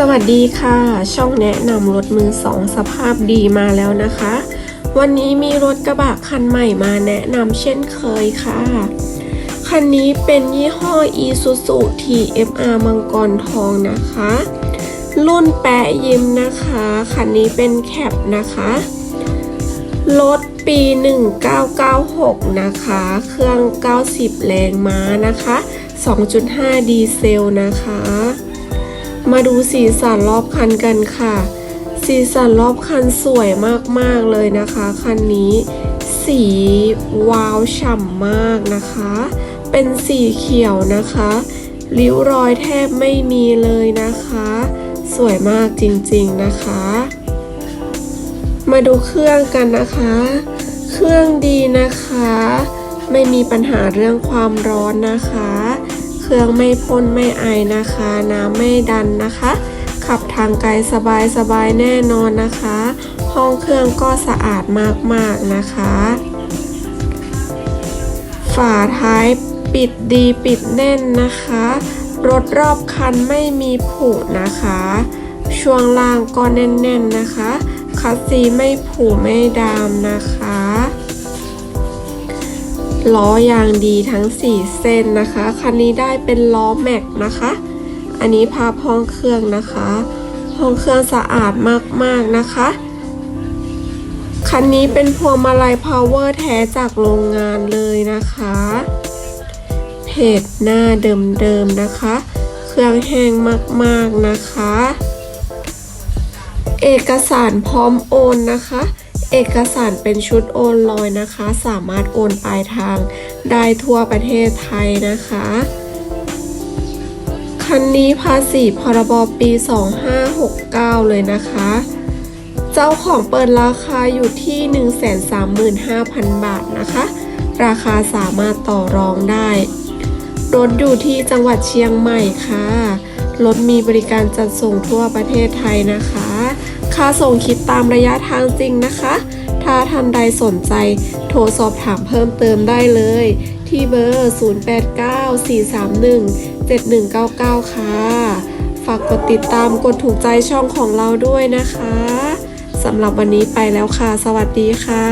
สวัสดีค่ะ ช่องแนะนำรถมือสองสภาพดีมาแล้วนะคะ วันนี้มีรถกระบะคันใหม่มาแนะนำเช่นเคยค่ะ คันนี้เป็นยี่ห้อ Isuzu TFR มังกรทองนะคะ รุ่นแปะยิ้มนะคะ คันนี้เป็นแคปนะคะ รถปี 1996 นะคะ เครื่อง 90 แรงม้านะคะ 2.5 ดีเซลนะคะ มาดูสีสันรอบคันกันค่ะ สีสันรอบคันสวยมากๆเลยนะคะ คันนี้ สีวาวฉ่ำมากนะคะ เป็นสีเขียวนะคะริ้วรอยแทบไม่มีเลยนะคะ สวยมากจริงๆนะคะ มาดูเครื่องกันนะคะ เครื่องดีนะคะ ไม่มีปัญหาเรื่องความร้อนนะคะ เครื่องไม่พ่นไม่ไอนะคะ น้ำไม่ดันนะคะ ขับทางไกลสบายสบายแน่นอนนะคะ ห้องเครื่องก็สะอาดมากๆนะคะ ฝาท้ายปิดดีปิดแน่นนะคะ รถรอบคันไม่มีผุนะคะ ช่วงล่างก็แน่นๆนะคะ คัสซีไม่ผุไม่ดามนะคะ ล้อยางดีทั้ง 4 เส้นนะคะ คันนี้ได้เป็นล้อแม็กนะคะ อันนี้ภาพห้องเครื่องนะคะ ห้องเครื่องสะอาดมากๆนะคะ คันนี้เป็นพวงมาลัยพาวเวอร์แท้จากโรงงานเลยนะคะ เพจหน้าเดิมๆนะคะ เครื่องแห้งมากๆนะคะ เอกสารพร้อมโอนนะคะ เอกสารเป็นชุดโอนลอยนะคะ สามารถโอนปลายทางได้ทั่วประเทศไทยนะคะ คันนี้ภาษีพรบปี 2569 เลยนะคะ เจ้าของเปิดราคาอยู่ที่ 135,000 บาทนะคะ ราคาสามารถต่อรองได้ รถอยู่ที่จังหวัดเชียงใหม่ค่ะ รถมีบริการจัดส่งทั่วประเทศไทยนะคะ ค่าส่งคิดตามระยะทางจริงนะคะ ถ้าท่านใดสนใจโทรสอบถามเพิ่มเติมได้เลย ที่เบอร์ 0894317199 ค่ะ ฝากกดติดตามกดถูกใจช่องของเราด้วยนะคะสำหรับวันนี้ไปแล้วค่ะ สวัสดีค่ะ